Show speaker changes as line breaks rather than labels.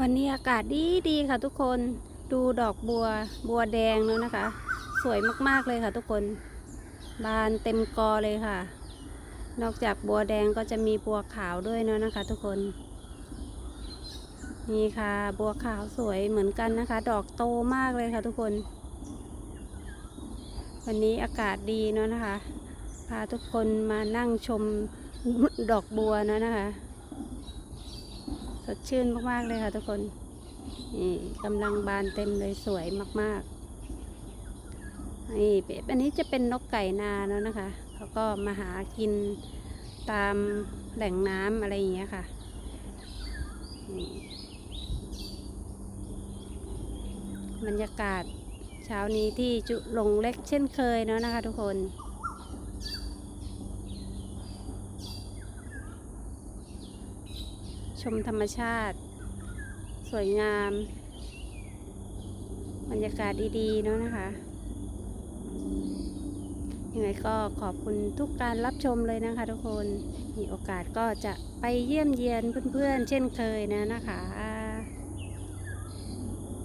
วันนี้อากาศดีดีค่ะทุกคนดูดอกบัวบัวแดงแล้วนะคะ สวยมากๆเลยค่ะทุกคน บานเต็มกอเลยค่ะ นอกจากบัวแดงก็จะมีบัวขาวด้วยเนาะนะคะ ทุกคนนี่ค่ะ บัวขาวสวยเหมือนกันนะคะ ดอกโตมากเลยค่ะทุกคน วันนี้อากาศดีเนาะนะคะ พาทุกคนมานั่งชมดอกบัวเนาะนะคะ ดชื่นมากๆเลยค่ะทุกคนนี่กำลังบานเต็มเลยสวยมากๆนี่เป็นอันนี้จะเป็นนกไก่นาแล้วนะคะเขาก็มาหากินตามแหล่งน้ำอะไรอย่างเงี้ยค่ะบรรยากาศเช้านี้ที่จุลงเล็กเช่นเคยเนาะนะคะทุกคน ชมธรรมชาติ สวยงาม บรรยากาศดีๆเนาะนะคะ ยังไงก็ขอบคุณทุกการรับชมเลยนะคะทุกคน มีโอกาสก็จะไปเยี่ยมเยียนเพื่อนๆเช่นเคยนะนะคะ